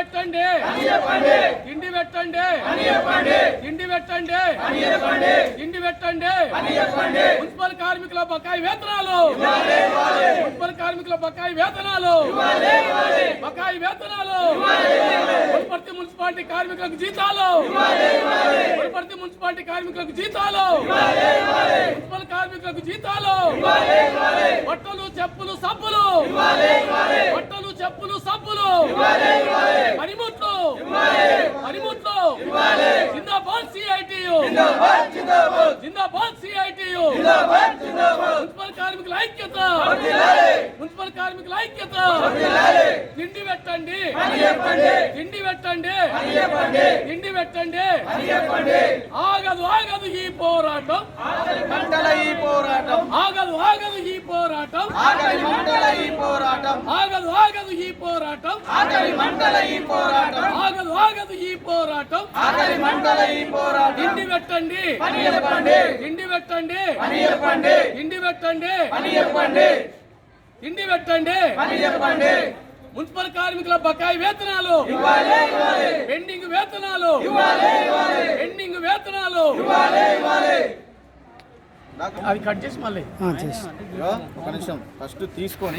పెట్టండి. తిండి పెట్టండి. తిండి పెట్టండి. తిండి పెట్టండి. మున్సిపల్ కార్మికుల బకాయి వేతనాలు. మున్సిపల్ కార్మికుల బకాయి వేతనాలు. బకాయి వేతనాలు. వనపర్తి మున్సిపాలిటీ కార్మికులకు జీతాలు. వనపర్తి మున్సిపాలిటీ కార్మికులకు జీతాలు. మున్సిపల్ కార్మికులకు జీతాలు. బట్టలు చెప్పులు సబ్బులు. బట్టలు చెప్పులు సబ్బులు. సిఐటియు జిందాబాద్ సిఐటియు మున్సిపల్ కార్మికుల ఐక్యత మున్సిపల్ కార్మికుల ఐక్యత తిండి పెట్టండి తిండి పెట్టండి తిండి పెట్టండి ఆగదు ఆగదు ఈ పోరాటం మంటల ఈ పోరాటం ఆగదు ఆగదు ఈ పోరాటం ఆకలి మంటల ఈ పోరాటం ఆగదు ఈ పోరాటం. ఆకలి మంటల ఈ పోరాటం. ఆగదు ఆగదు ఈ పోరాటం. ఆకలి మంటల ఈ పోరాటం. తిండి పెట్టండి. పని చెప్పండి. తిండి పెట్టండి. పని చెప్పండి. తిండి పెట్టండి. పని చెప్పండి. తిండి పెట్టండి. పని చెప్పండి. మున్సిపల్ కార్మికుల బకాయి వేతనాలు. ఇవ్వాలి ఇవ్వాలి. పెండింగ్ వేతనాలు. ఇవ్వాలి ఇవ్వాలి. పెండింగ్ వేతనాలు. ఇవ్వాలి ఇవ్వాలి. అది కట్ చేసి మళ్ళీ. ఒక నిమిషం. ఫస్ట్ తీసుకొని